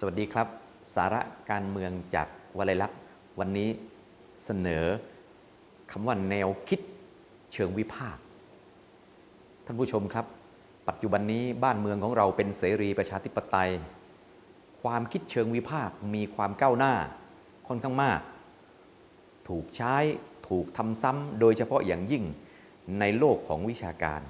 สวัสดีครับ สาระการเมืองจากวลัยลักษณ์วันนี้เสนอคำว่าแนวคิดเชิงวิพากษ์ท่านผู้ชมครับ ปัจจุบันนี้บ้านเมืองของเราเป็นเสรีประชาธิปไตย ความคิดเชิงวิพากษ์มีความก้าวหน้าค่อนข้างมาก ถูกใช้ถูกทำซ้ำโดยเฉพาะอย่างยิ่งในโลกของวิชาการ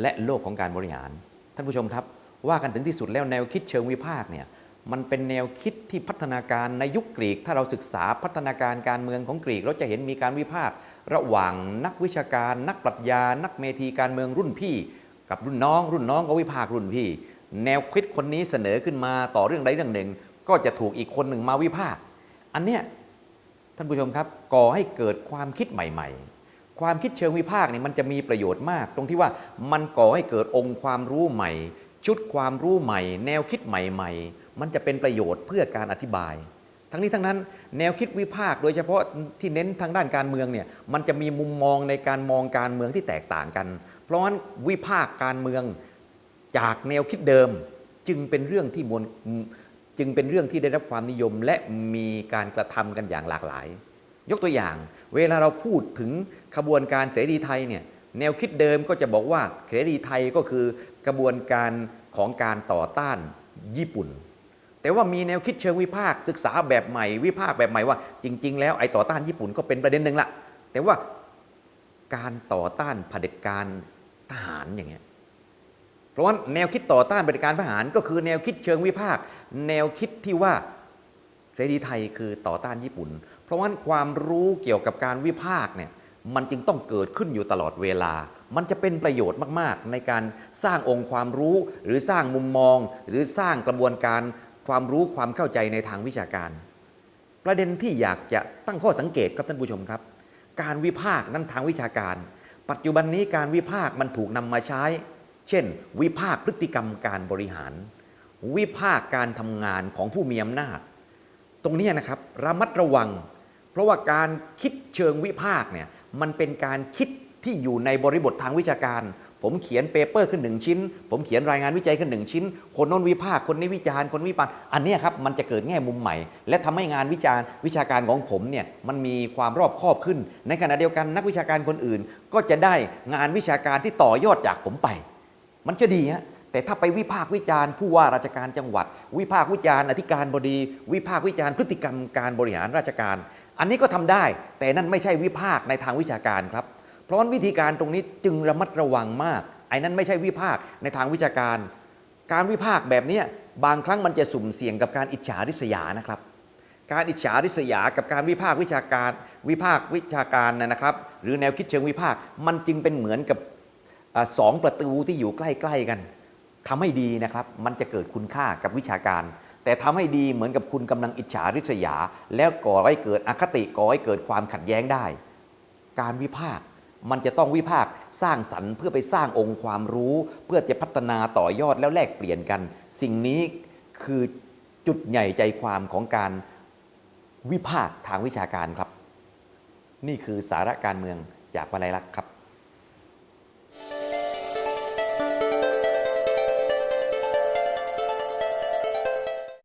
และโลกของการบริหาร ท่านผู้ชมครับ ว่ากันถึงที่สุดแล้วแนวคิดเชิงวิพากษ์เนี่ยมันเป็นแนวคิดที่พัฒนาการในยุคกรีก ถ้าเราศึกษาพัฒนาการการเมืองของกรีก เราจะเห็นมีการวิพากษ์ระหว่างนักวิชาการ นักปรัชญา นักเมธีการเมืองรุ่นพี่ กับรุ่นน้อง รุ่นน้องก็วิพากษ์รุ่นพี่ แนวคิดคนนี้เสนอขึ้นมาต่อเรื่องใดเรื่องหนึ่ง ก็จะถูกอีกคนหนึ่งมาวิพากษ์อันเนี้ยท่านผู้ชมครับก่อให้เกิดความคิดใหม่ ๆ ความคิดเชิงวิพากษ์เนี่ยมันจะมีประโยชน์มาก ตรงที่ว่ามันก่อให้เกิดองค์ความรู้ใหม่ ชุดความรู้ใหม่ แนวคิดใหม่ ๆ มันจะเป็นประโยชน์เพื่อการอธิบาย ทั้งนี้ทั้งนั้นแนวคิดวิพากษ์โดยเฉพาะที่เน้นทางด้านการเมืองเนี่ยมันจะมีมุมมองในการมองการเมืองที่แตกต่างกัน เพราะฉะนั้นวิพากษ์การเมืองจากแนวคิดเดิมจึงเป็นเรื่องที่มวลจึงเป็นเรื่องที่ได้รับความนิยมและมีการกระทำกันอย่างหลากหลาย ยกตัวอย่าง เวลาเราพูดถึงขบวนการเสรีไทยเนี่ย แนวคิดเดิมก็จะบอกว่าเสรีไทยก็คือกระบวนการของการต่อต้านญี่ปุ่น แต่ว่ามีแนวคิดเชิงวิพากษ์ศึกษาแบบใหม่ วิพากษ์แบบใหม่ว่า จริง ๆ แล้วไอ้ต่อต้านญี่ปุ่นก็เป็นประเด็นหนึ่งละแต่ว่าการต่อต้านเผด็จการทหารอย่างเงี้ยเพราะว่าแนวคิดต่อต้านเผด็จการทหารก็คือแนวคิดเชิงวิพากษ์แนวคิดที่ว่าเสรีไทยคือต่อต้านญี่ปุ่น เพราะว่าความรู้เกี่ยวกับการวิพากษ์เนี่ย มันจึงต้องเกิดขึ้นอยู่ตลอดเวลา มันจะเป็นประโยชน์มากๆ ในการสร้างองค์ความรู้ หรือสร้างมุมมอง หรือสร้างกระบวนการความรู้ความเข้าใจในทางวิชาการ ประเด็นที่อยากจะตั้งข้อสังเกตครับท่านผู้ชมครับ การวิพากษ์นั้นทางวิชาการ ปัจจุบันนี้การวิพากษ์มันถูกนำมาใช้ เช่น วิพากษ์พฤติกรรมการบริหาร วิพากษ์การทำงานของผู้มีอำนาจ ตรงนี้นะครับระมัดระวัง เพราะว่าการคิดเชิงวิพากษ์เนี่ย มันเป็นการคิดที่อยู่ในบริบททางวิชาการ ผมเขียนเปเปอร์ขึ้นหนึ่งชิ้น ผมเขียนรายงานวิจัยขึ้นหนึ่งชิ้น คนน้นวิพากษ์คนนี้วิจารณ์คนวิพากษ์อันนี้ครับมันจะเกิดแง่มุมใหม่ และทำให้งานวิจารณ์วิชาการของผมเนี่ยมันมีความรอบคอบขึ้น ในขณะเดียวกันนักวิชาการคนอื่น ก็จะได้งานวิชาการที่ต่อยอดจากผมไป มันจะดีฮะแต่ถ้าไปวิพากษ์วิจารณ์ผู้ว่าราชการจังหวัด วิพากษ์วิจารณ์อธิการบดี วิพากษ์วิจารณ์พฤติกรรมการบริหารราชการ อันนี้ก็ทำได้ แต่นั่นไม่ใช่วิพากษ์ในทางวิชาการครับ เพราะฉะนั้นวิธีการตรงนี้จึงระมัดระวังมาก ไอ้นั้นไม่ใช่วิพากษ์ในทางวิชาการ การวิพากษ์แบบนี้บางครั้งมันจะสุ่มเสี่ยงกับการอิจฉาริษยานะครับ การอิจฉาริษยากับการวิพากษ์วิชาการวิพากษ์วิชาการนะครับ หรือแนวคิดเชิงวิพากษ์มันจึงเป็นเหมือนกับอสองประตูที่อยู่ใกล้ ๆกันทำให้ดีนะครับ มันจะเกิดคุณค่ากับวิชาการ แต่ทำให้ดีเหมือนกับคุณกำลังอิจฉาริษยา แล้วก่อให้เกิดอคติก่อให้เกิดความขัดแย้งได้ การวิพากษ์มันจะต้องวิพากษ์สร้างสรรค์เพื่อไปสร้างองค์ความรู้ เพื่อจะพัฒนาต่อยอดแล้วแลกเปลี่ยนกัน สิ่งนี้คือจุดใหญ่ใจความของการวิพากษ์ทางวิชาการครับ นี่คือสาระการเมืองจากวลัยลักษณ์ครับ